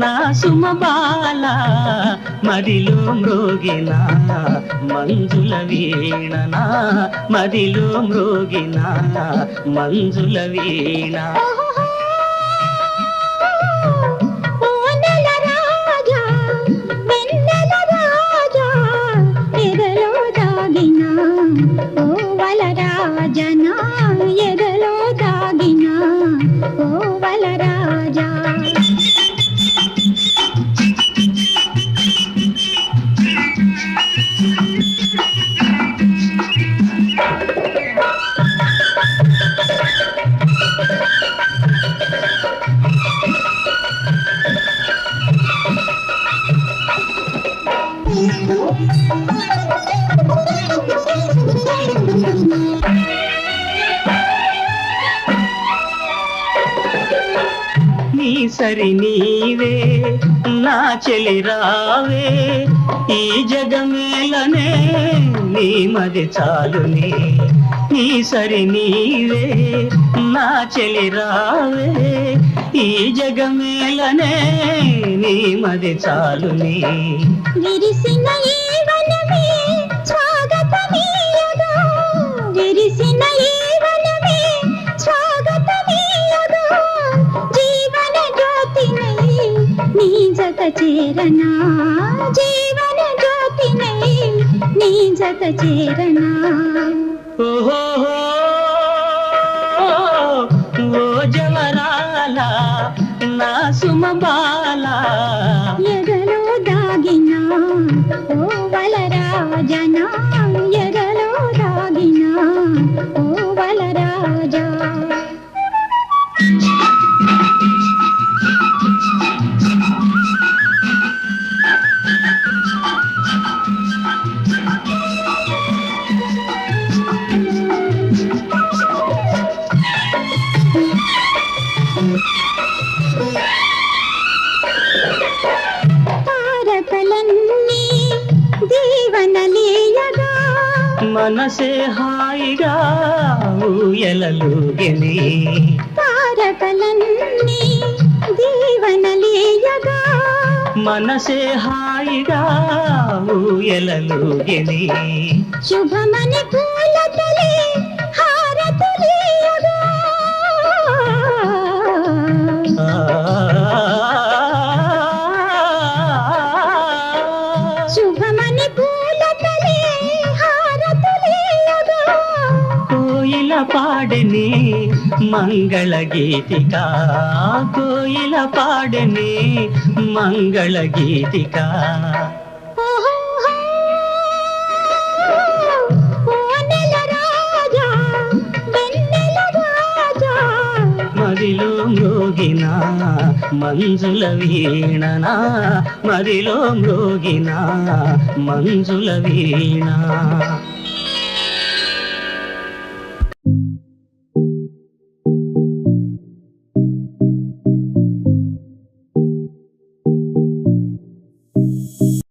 నా సుమబాల మదిలో మ్రోగిన మంజుల వీణన మదిలో మ్రోగిన మంజుల వీణ. వలరాజనా వల ఎదలో నీ సరి నీవే నా చెలి రావే. ఈ జగమేలనే నీ మది చాలునే నీ సరి నీవే నా చెలి రావే. ఈ జగమేలనే నీ మది చాలునే విరిసిన ఈ చేరనా జీవన జ్యోతినై నీ జత చేరనా? ఓహో ఓ జవరాల నా సుమబాల. దీవనలీయగా మనసే హాయిగా ఊయలలుగెనే తారకలన్నీ దీవనలీయగా మనసే హాయిగా ఊయలలుగెనే శుభమని పూలతలే పాడని మంగళ గీతిక కోయిల పాడని మంగళ గీతిక. మదిలో మ్రోగిన మంజుల వీణనా మదిలో మ్రోగిన మంజుల వీణ